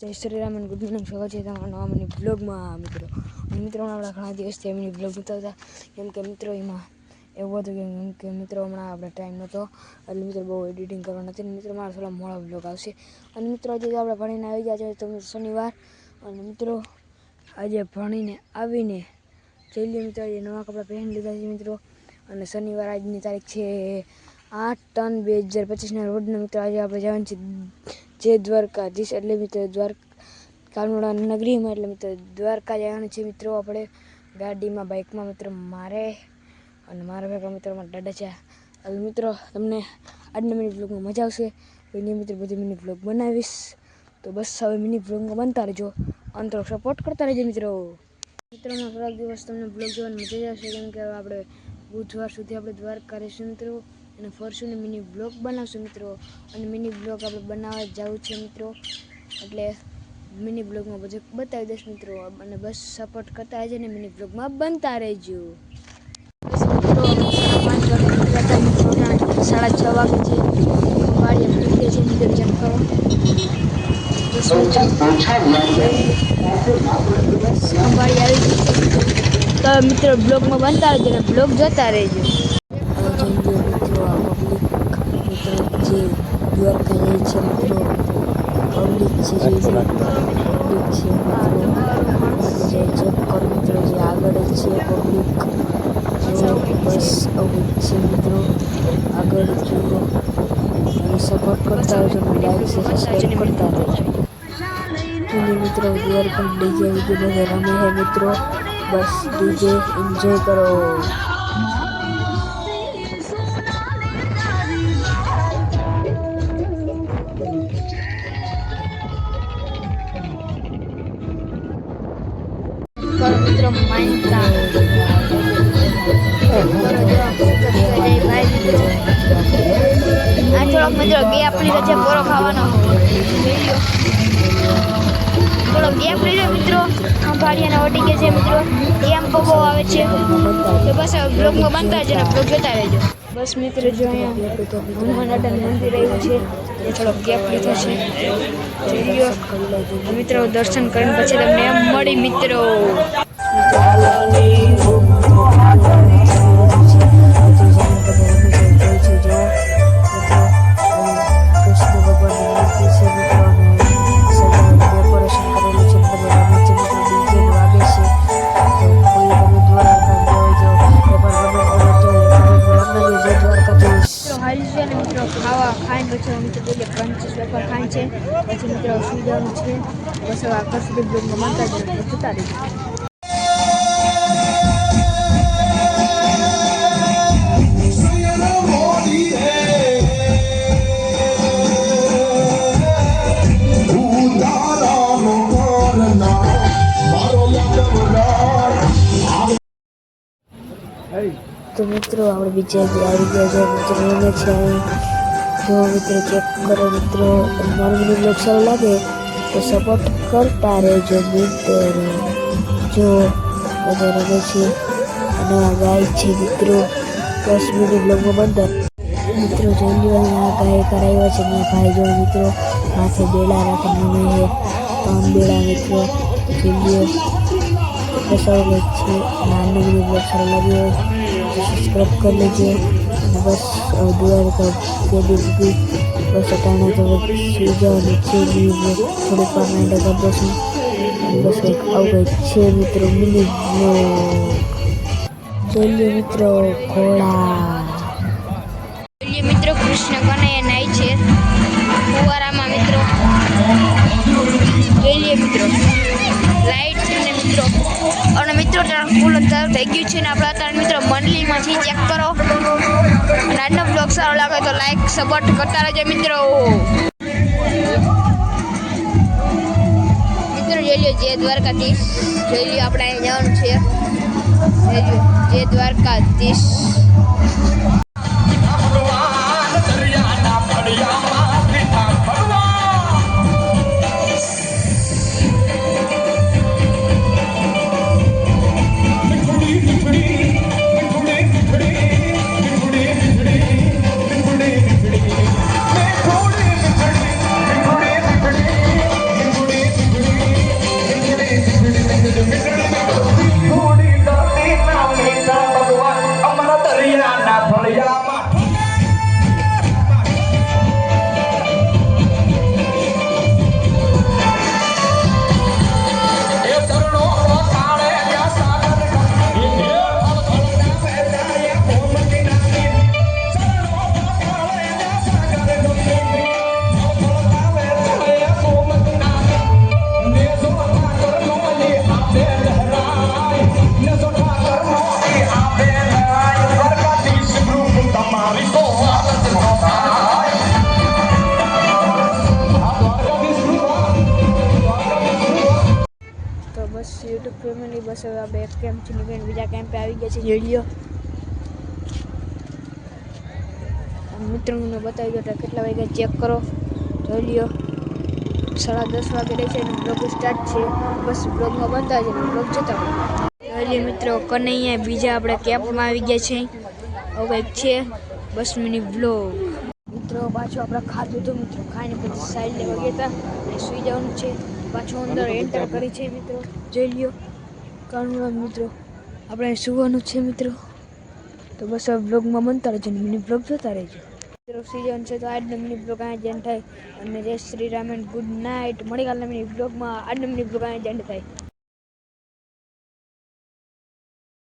જય શ્રી રામ અને good morning. સ્વાગત છે તમારા નવા મને બ્લોગમાં મિત્રો. મિત્રો, હમણાં ઘણા દિવસથી એમની બ્લોગ ઉતારતા કેમ કે મિત્રો, એમાં એવું હતું કે મિત્રો, હમણાં આપણે ટાઈમ નહોતો એટલે મિત્રો બહુ એડિટિંગ કરવાનું નથી. મિત્રો, મારા થોડા મોડા બ્લોગ આવશે. અને મિત્રો, આજે આપણે ભણીને આવી ગયા છે. તો શનિવાર. અને મિત્રો, આજે ભણીને આવીને જઈ મિત્રો. આજે નવા કપડાં પહેરી લીધા છે મિત્રો. અને શનિવાર આજની તારીખ છે આઠ ત્રણ બે હજાર પચીસના રોડના મિત્રો, આજે આપણે જવાનું છે જે દ્વારકાધીશ, એટલે મિત્રો દ્વારકાનુડા નગરીમાં, એટલે મિત્રો દ્વારકા જવાનું છે મિત્રો. આપણે ગાડીમાં, બાઇકમાં મિત્રો મારે અને મારા ભેગા મિત્રો દાડા છે. એટલે મિત્રો, તમને આજના મિનિટ બ્લોગમાં મજા આવશે. એની મિત્રો બધી મિનિટ બ્લોગ બનાવીશ. તો બસ હવે મિનિટ બ્લોગમાં બનતા રહેજો. અંતરો સપોર્ટ કરતા રહેજો મિત્રો. મિત્રોમાં થોડાક દિવસ તમને બ્લોગ જોવાની મજા આવશે. કેમ કે હવે આપણે બુધવાર સુધી આપણે દ્વારકા રહીશું મિત્રો. અને ફરશું મિની બ્લોગ બનાવશું મિત્રો. અને મિની બ્લોગ આપણે બનાવવા જવું છે મિત્રો. એટલે મિની બ્લોગમાં બધું બતાવી દઈશ મિત્રો. અને બસ સપોર્ટ કરતા રહેજો ને મિની બ્લોગમાં બનતા રહેજો. સાડા છ વાગે છે વાડીએ નીકળે છે, મિત્રો ચેક બસ અંબાડી આવી તો મિત્રો બ્લોગમાં બનતા રહેજો ને બ્લોગ જોતા રહેજો મિત્રો આ પબ્લિક મિત્રો જે દ્વારકા જાય છે મિત્રો પબ્લિક છે જે પબ્લિક છે મિત્રો જે ચેક કરો મિત્રો જે આગળ જ છે પબ્લિક જો બસ આવું જ છે મિત્રો આગળ જુઓ અને સપોર્ટ કરતા રહેજો અને લાઈક છે સબસ્ક્રાઈબ કરતા રહેજો અને મિત્રો દ્વારકા ડીજે વીડિયો બધા રમે છે મિત્રો બસ ડીજે એન્જોય કરો મિત્રો માનતા આ થોડોક મિત્રો ગેપ લીધો છે પોરો ખાવાનો થોડો ગેપ લીધો મિત્રો ભાડિયાને ઓટી ગયા છે મિત્રો એમ બહુ આવે છે તો બસ બ્લોગમાં બનતા જ બ્લોગ જોતા રહેજો બસ મિત્રો જો અહીંયા હનુમાન દાદાનું મંદિર આવ્યું છે, એ થોડો ગેપ લીધો છે. મિત્રો દર્શન કરીને પછી તમને એમ મળી મિત્રો. ખાવા ખાઈને પછી મિત્રો જોઈએ પંચીસ પેપર ખાય છે પછી મિત્રો સુઈ જવાનું છે બસ હવે આખા સુધી બ્લોગમાં માનતા જ જતા રહીશું મિત્રો, આપણે બીજા બી આવી ગયા છે, મિત્રો એને છે જો મિત્રો ચેક કરો, મિત્રો મારું બધું બ્લોગ લાગે, તો સપોર્ટ કરતા રહેજો, મિત્રો. જો બધા રમે છે અને આ ગાય છે, મિત્રો, દસ મિનિટ બ્લોગમાં બંધ. મિત્રો જોઈ આ ગાય કરાવ્યા છે મેં ભાઈ જો, મિત્રો માથે બેડા રાખવાનું છે ત્રણ બેડા, મિત્રો એટલે સારું છે નાનું બધું બ્લોગ સારો લાગ્યો હોય कर लीजिए बस અને का जो भी बस બસ तो તો सीधा બી. થોડીક વાર નાઈટ કરી દઈશું અને બસ કંઈક આવું કંઈક છે મિત્રો મિનિટ જોઈએ મિત્રો ઘોડા જોઈએ મિત્રો, કૃષ્ણ કનૈયા નાય છે. ફુવારામાં મિત્રો. જોઈએ મિત્રો. લાઈટ છે ને મિત્રો. અને મિત્રો ત્યાં ફૂલ અંધારું થઈ ગયું છે ને આપણે અત્યારે મંડલીમાંથી ચેક કરો. અને આજનો બ્લોગ સારો લાગે તો લાઈક સપોર્ટ કરતા રહેજો મિત્રો. મિત્રો, જોઈ લો જે દ્વારકાધીશ. જોઈ લો આપણે અહીંયા જવાનું છે. જોઈ જે દ્વારકાધીશ. ફેમિલી બસ હવે આપણે એક કેમ્પથી નીકળીને બીજા કેમ્પે આવી ગયા છે જેડીઓ મિત્રોને બતાવી દો કેટલા વાગ્યા ચેક કરો. જોઈ લ્યો. સાડા દસ વાગે રહે છે અને બ્લોગ સ્ટાર્ટ છે. બસ બ્લોગમાં બનતા છે બ્લોગ જતા જોઈ લ્યો મિત્રો, કનૈયા બીજા આપણે કેમ્પમાં આવી ગયા છે. હવે છે બસ મિનિટ બ્લોગ મિત્રો પાછું આપણે ખાધું હતું મિત્રો ખાઈને પછી સાઈડ લેવા ગયા હતા. અને સુઈ જવાનું છે. પાછું અંદર એન્ટર કરી છે મિત્રો. જોઈ લ્યો. કારણ મિત્રો. આપણે સુવાનું છે મિત્રો. તો બસ આ બ્લોગમાં બનતા રહેજો ને મિની બ્લોગ જોતા રહેજો. મિત્રો સીઝન છે તો આજનો મિની બ્લોગ અહીંયા જ થાય. અને જય Shri Ram and good night મળી કાલના મિની બ્લોગમાં આજનો મિની બ્લોગ અહીંયા જ થાય.